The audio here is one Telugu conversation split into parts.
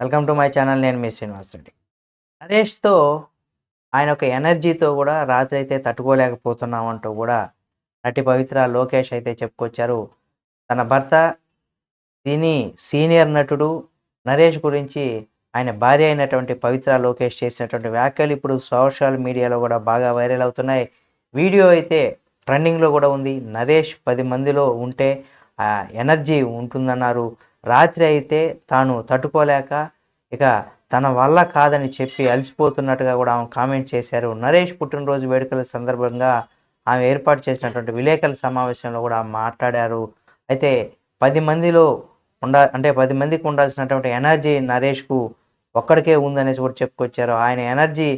వెల్కమ్ టు మై ఛానల్ నేను మీ శ్రీనివాస్ రెడ్డి. నరేష్తో ఆయన ఒక ఎనర్జీతో కూడా రాత్రి అయితే తట్టుకోలేకపోతున్నామంటూ కూడా నటి పవిత్ర లోకేష్ అయితే చెప్పుకొచ్చారు. తన భర్త సినీ సీనియర్ నటుడు నరేష్ గురించి ఆయన భార్య అయినటువంటి పవిత్ర లోకేష్ చేసినటువంటి వ్యాఖ్యలు ఇప్పుడు సోషల్ మీడియాలో కూడా బాగా వైరల్ అవుతున్నాయి. వీడియో అయితే ట్రెండింగ్లో కూడా ఉంది. నరేష్ పది మందిలో ఉంటే ఆ ఎనర్జీ ఉంటుందన్నారు. రాత్రి అయితే తాను తట్టుకోలేక ఇక తన వల్ల కాదని చెప్పి అలసిపోతున్నట్టుగా కూడా ఆమె కామెంట్ చేశారు. నరేష్ పుట్టినరోజు వేడుకల సందర్భంగా ఆమె ఏర్పాటు చేసినటువంటి విలేకరుల సమావేశంలో కూడా ఆమె మాట్లాడారు. అయితే పది మందిలో ఉండ అంటే పది మందికి ఉండాల్సినటువంటి ఎనర్జీ నరేష్కు ఒక్కడికే ఉందనేసి కూడా చెప్పుకొచ్చారు. ఆయన ఎనర్జీ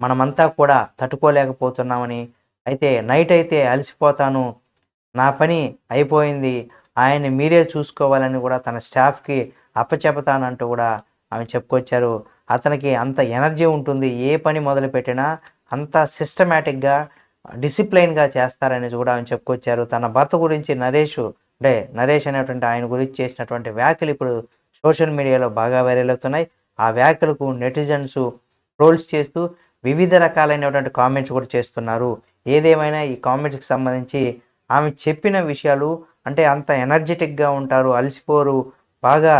మనమంతా కూడా తట్టుకోలేకపోతున్నామని. అయితే నైట్ అయితే అలసిపోతాను నా పని అయిపోయింది ఆయన్ని మీరే చూసుకోవాలని కూడా తన స్టాఫ్కి అప్పచెపతానంటూ కూడా ఆమె చెప్పుకొచ్చారు. అతనికి అంత ఎనర్జీ ఉంటుంది. ఏ పని మొదలుపెట్టినా అంత సిస్టమేటిక్గా డిసిప్లైన్గా చేస్తారనేది కూడా ఆమె చెప్పుకొచ్చారు. తన భర్త గురించి నరేష్ అంటే నరేష్ అనేటువంటి ఆయన గురించి చేసినటువంటి వ్యాఖ్యలు ఇప్పుడు సోషల్ మీడియాలో బాగా వైరల్ అవుతున్నాయి. ఆ వ్యాఖ్యలకు నెటిజన్స్ ట్రోల్స్ చేస్తూ వివిధ రకాలైనటువంటి కామెంట్స్ కూడా చేస్తున్నారు. ఏదేమైనా ఈ కామెంట్స్కి సంబంధించి ఆమె చెప్పిన విషయాలు అంటే అంత ఎనర్జెటిక్గా ఉంటారు అలసిపోరు బాగా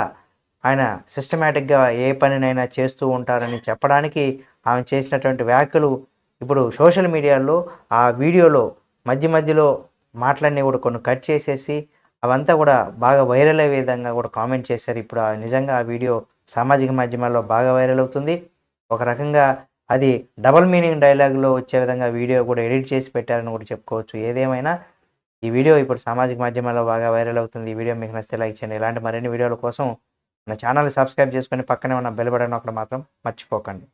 ఆయన సిస్టమేటిక్గా ఏ పనినైనా చేస్తూ ఉంటారని చెప్పడానికి ఆమె చేసినటువంటి వ్యాఖ్యలు ఇప్పుడు సోషల్ మీడియాలో ఆ వీడియోలో మధ్య మధ్యలో మాటలన్నీ కూడా కొన్ని కట్ చేసేసి అవంతా కూడా బాగా వైరల్ అయ్యే విధంగా కూడా కామెంట్ చేశారు. ఇప్పుడు ఆ నిజంగా ఆ వీడియో సామాజిక మాధ్యమాల్లో బాగా వైరల్ అవుతుంది. ఒక రకంగా అది డబల్ మీనింగ్ డైలాగ్లో వచ్చే విధంగా వీడియో కూడా ఎడిట్ చేసి పెట్టారని కూడా చెప్పుకోవచ్చు. ఏదేమైనా ఈ వీడియో ఇప్పుడు సామాజిక మాధ్యమాల్లో బాగా వైరల్ అవుతుంది. ఈ వీడియో మీకు నచ్చితే లైక్ చేయండి. ఇలాంటి మరిన్ని వీడియోల కోసం మన ఛానల్ సబ్స్క్రైబ్ చేసుకొని పక్కనే ఉన్న బెల్ బటన్ ఒకటి మాత్రం మర్చిపోకండి.